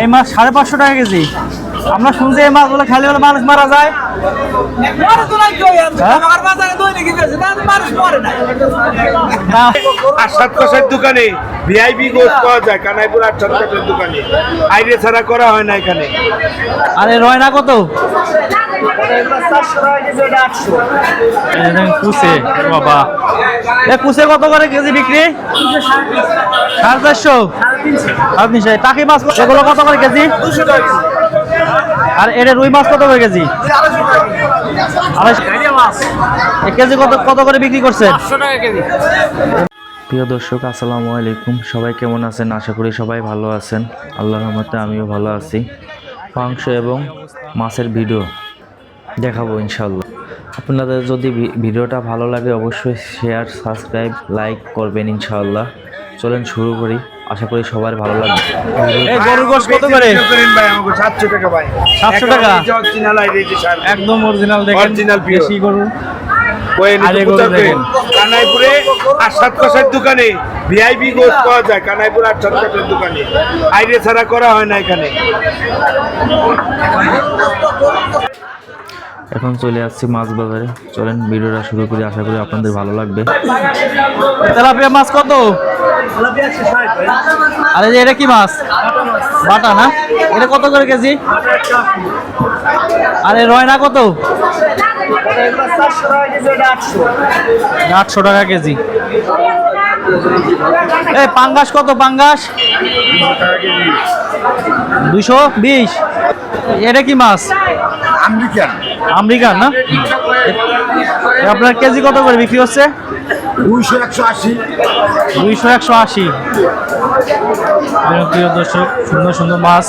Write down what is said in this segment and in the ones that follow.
এই মাছ সাড়ে পাঁচশো টাকা কেজি? আমরা শুনছি এই মাছগুলো খালি হলে মানুষ মারা যায়। হ্যাঁ? না। আসাদ কষার দোকানে ভিআইপি গোস পাওয়া যায় কানাইপুর আসাদ কষার দোকানে। আইরে ছাড়া করা হয় না এখানে। আরে রয়না কত? এই দেখেন কুচে বাবা। এ কত করে কেজি বিক্রি? সাড়ে চারশো। টাকি মাছ কত- এগুলো কত করে কেজি? আর এটা রুই মাছ কত করে কেজি? কেজি কত কত করে বিক্রি করছেন? প্রিয় দর্শক আসসালামু আলাইকুম। সবাই কেমন আছেন? আশা করি সবাই ভালো আছেন। আল্লাহর রহমতে আমিও ভালো আছি। মাংস এবং মাছের ভিডিও দেখাবো ইনশাল্লাহ আপনাদের যদি ভি- ভিডিওটা ভালো লাগে অবশ্যই শেয়ার সাবস্ক্রাইব লাইক করবেন ইনশাআল্লাহ। চলেন শুরু করি। আশা করি সবার ভালো লাগবে। এই গরুর গোশ কত করে? ভাই আমাকে সাতশো টাকা ভাই। 700 টাকা? অরিজিনাল একদম অরিজিনাল গরু। কানাইপুরে আসাদ কষার দোকানে ভিআইপি গোস পাওয়া যায় কানাইপুর আসাদ কষার দোকানে। আইরে ছাড়া করা হয় না এখানে। এখন চলে আসছি মাছ বাজারে। চলেন, ভিডিওটা শুরু করি, আশা করি আপনাদের ভালো লাগবে। তেলাপিয়া মাছ কত? আরে এটা কি মাছ? বাটা না? এটা কত করে কেজি? আরে, রয়না কত? আটশো টাকা কেজি। এই পাঙ্গাস কত, পাঙ্গাস? দুশো বিশ। এটা কি মাছ? আমেরিকান না? আপনার কেজি কত করে বিক্রি হচ্ছে? দুইশো একশো আশি। দুইশো একশো আশি। প্রিয় দর্শক সুন্দর সুন্দর মাছ।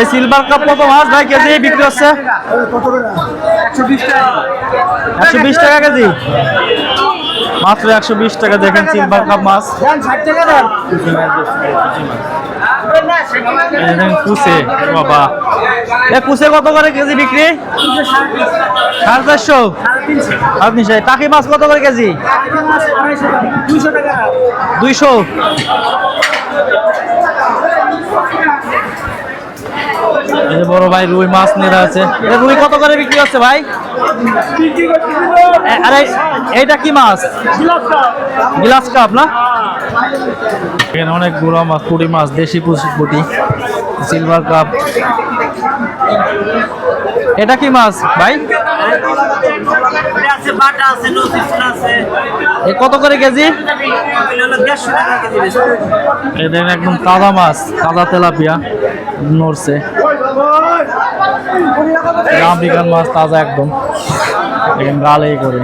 এই সিলভার কাপ কত মাছ ভাই কেজি বিক্রি হচ্ছে? একশো বিশ টাকা কেজি। মাত্র একশো বিশ টাকা দেখেন সিলভার কাপ মাছ। কুচে বাবা। এ কুচে কত করে কেজি বিক্রি? সাড়ে চারশো? সাড়ে তিনশো। টাকি মাছ কত করে কেজি? দুইশো। এই যে বড় ভাই রুই মাছ নিয়ে আছে। রুই কত করে বিক্রি হচ্ছে ভাই? আরে এইটা কি মাছ? গ্লাস কাপ না? এখানে অনেক গুড়া মাছ পুঁটি মাছ দেশি পুঁটি সিলভার কাপ। এটা কি মাছ ভাই? কত করে কেজি? একদম তাজা মাছ তাজা তেলাপিয়া। নড়ছে। এটা আমেরিকান মাছ তাজা একদম। দেখেন গালেই করে।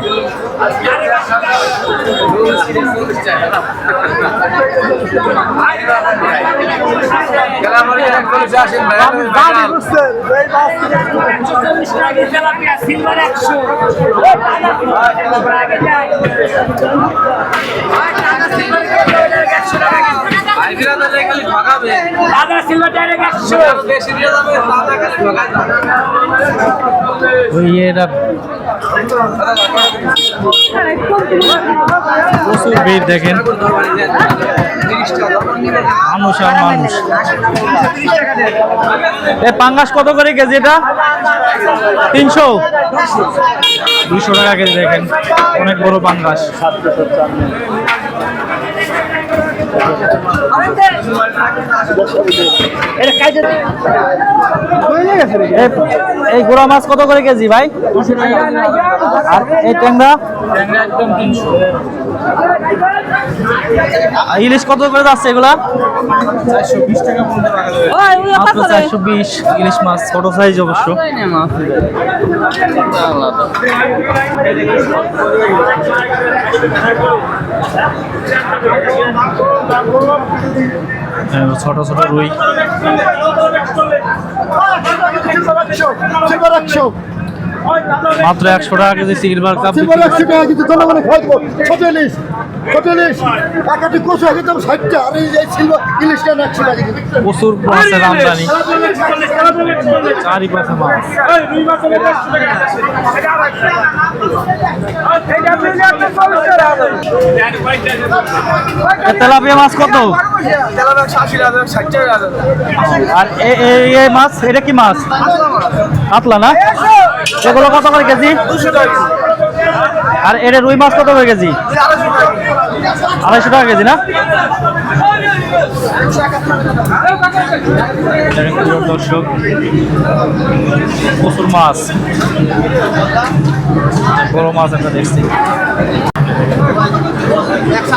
প্রচুর ভিড় দেখেন। মানুষ আর মানুষ। এ পাঙ্গাস কত করে কেজি এটা? তিনশো? দুশো টাকা কেজি দেখেন। অনেক বড় পাঙ্গাস। এই গোড়া মাছ কত করে কেজি ভাই? আর এই ট্যাংরা? ইলিশ কত করে যাচ্ছে এগুলা? চারশো বিশ ইলিশ মাছ ছোট সাইজ অবশ্য। হ্যাঁ, ছোট ছোট রুই। মাত্র একশো টাকা কেজি সিলভার কাপ সিলভার একশো টাকা কিন্তু জনগণে খাওয়া দেবো ছোট ইলিশ কত ইলিশ একাটি কচু একদম ষাটটা আর এই যে ছিল ইলিশটা একশো টাকা প্রচুর মাছের আমদানি চারিপাশে মাছ তেলাপিয়া মাছ কত? আর এই মাছ এটা কি মাছ? কাতলা না? এগুলো কত করে কেজি? আর এটা রুই মাছ কত করে কেজি? আড়াইশো টাকা কেজি না দেখেন প্রিয় দর্শক প্রচুর মাছ বড় মাছ একটা দেখছি আচ্ছা,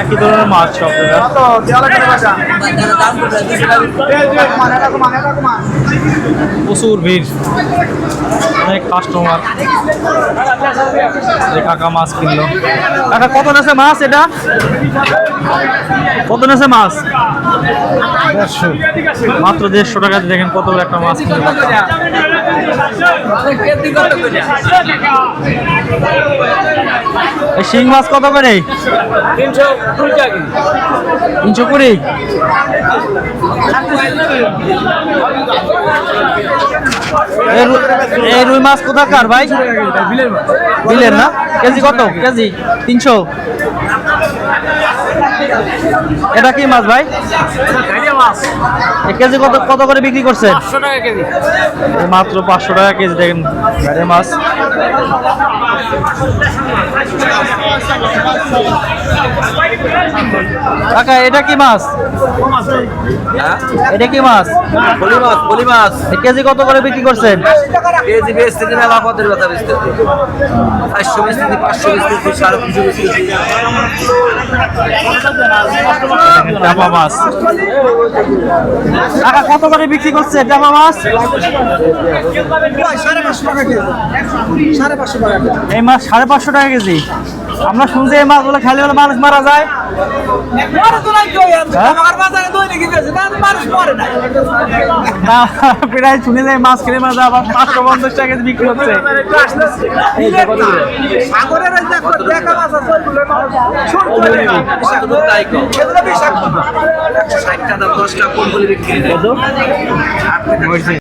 একই ধরনের মাছ সব প্রচুর ভিড়। অনেক কাস্টমার কাকা মাছ কিনলো। কাকা কত নেছে মাছ এটা? কত নেছে মাছ? মাত্র দেড়শো টাকা দেখেন কত একটা মাছ কিনলো। শিং মাছ কত করে? তিনশো কুড়ি এই রুই মাছ কোথাকার ভাই? বিলের না? কেজি কত? কেজি। তিনশো। এটা কি মাছ ভাই? এই কেজি কত কত করে বিক্রি করছে? মাত্র পাঁচশো টাকা কেজি দেখেন মাছ। কাকা এটা কি মাছ? এটা কি মাছ? পলি মাছ পলি মাছ। কেজি কত করে বিক্রি করছেন? কেজি বেচতে দিন আবার পদের কথা বেচতে চারশো বেচতে পাঁচশো বেচতে সাড়ে তিনশো বেচতে ডাবা মাছ। কাকা কত করে বিক্রি করছে ডাবা মাছ? এই মাছ সাড়ে পাঁচশো টাকা কেজি। আমরা শুনছি এই মাছগুলো খালি হলে মানুষ মারা যায়। হ্যাঁ? না প্রায় শুনে যায় মাছ খেলে মাছ আবার পাঁচশো পঞ্চাশ টাকা কেজি বিক্রি হচ্ছে। ষাট টাকা বিক্রি